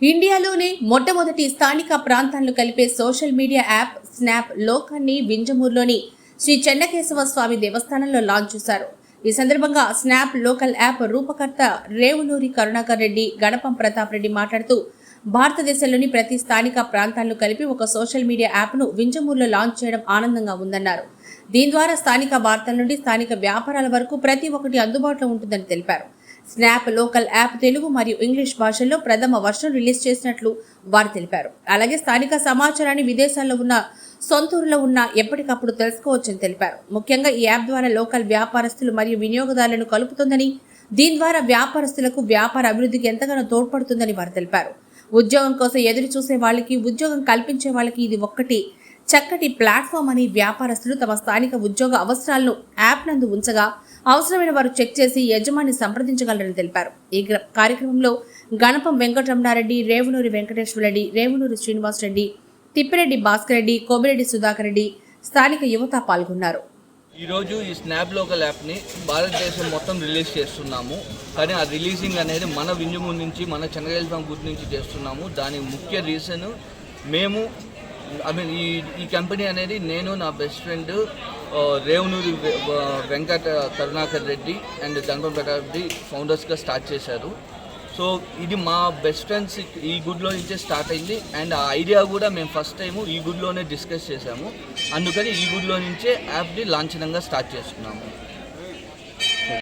ఇండియాలోనే మొట్టమొదటి స్థానిక ప్రాంతాలను కలిపే సోషల్ మీడియా యాప్ స్నాప్ లోకాన్ని వింజమూరులోని శ్రీ చెన్నకేశవ స్వామి దేవస్థానంలో లాంచ్ చేశారు. ఈ సందర్భంగా స్నాప్ లోకల్ యాప్ రూపకర్త రేవులూరి కరుణాకర్ రెడ్డి గణపం ప్రతాప్ రెడ్డి మాట్లాడుతూ భారతదేశంలోని ప్రతి స్థానిక ప్రాంతాలను కలిపి ఒక సోషల్ మీడియా యాప్ను వింజమూరులో లాంచ్ చేయడం ఆనందంగా ఉందన్నారు. దీని ద్వారా స్థానిక వార్తల నుండి స్థానిక వ్యాపారాల వరకు ప్రతి ఒక్కటి అందుబాటులో ఉంటుందని తెలిపారు. స్నాప్ లోకల్ యాప్ తెలుగు మరియు ఇంగ్లీష్ భాషల్లో ప్రథమ వర్షం రిలీజ్ చేసినట్లు వారు తెలిపారు. అలాగే స్థానిక సమాచారాన్ని విదేశాల్లో ఉన్న సొంతూరులో ఉన్న ఎప్పటికప్పుడు తెలుసుకోవచ్చని తెలిపారు. ముఖ్యంగా ఈ యాప్ ద్వారా లోకల్ వ్యాపారస్తులు మరియు వినియోగదారులను కలుపుతుందని దీని ద్వారా వ్యాపారస్తులకు వ్యాపార అభివృద్ధికి ఎంతగానో తోడ్పడుతుందని వారు తెలిపారు. ఉద్యోగం కోసం ఎదురు చూసే వాళ్ళకి ఉద్యోగం కల్పించే వాళ్ళకి ఇది ఒక్కటి. చక్కటి ప్లాట్ఫామ్ అని వ్యాపారస్తులు తమ స్థానిక ఉద్యోగ అవసరాలను యాప్ నందు ఉంచగా అవసరమైన వారు చెక్ చేసి యజమాని సంప్రదించగలరని తెలిపారు. ఈ కార్యక్రమంలో గణపం వెంకటరమణారెడ్డి రేవునూరి వెంకటేశ్వర రెడ్డి రేవునూరి శ్రీనివాస్ రెడ్డి తిప్పిరెడ్డి భాస్కర్ రెడ్డి కోబిరెడ్డి సుధాకర్ రెడ్డి స్థానిక యువత పాల్గొన్నారు. ఈరోజు ఈ స్నాప్ లోకల్ యాప్ని భారతదేశం మొత్తం రిలీజ్ చేస్తున్నాము. కానీ ఆ రిలీజింగ్ అనేది మన వింజము నుంచి మన చెన్నగేశ్వరం గుర్తు నుంచి చేస్తున్నాము. దానికి ముఖ్య రీజన్ మేము ఐ మీన్ ఈ ఈ కంపెనీ అనేది నేను నా best friend Revunuri Venkata Karunakar Reddy and Ganapathi Reddy ఫౌండర్స్గా start చేశారు. సో ఇది మా బెస్ట్ ఫ్రెండ్స్ ఈ గుడ్లో నుంచే స్టార్ట్ అయింది అండ్ ఆ ఐడియా కూడా మేము ఫస్ట్ టైము ఈ గుడ్లోనే డిస్కస్ చేశాము. అందుకని ఈ గుడ్లో నుంచే యాప్ని లాంఛనంగా స్టార్ట్ చేస్తున్నాము.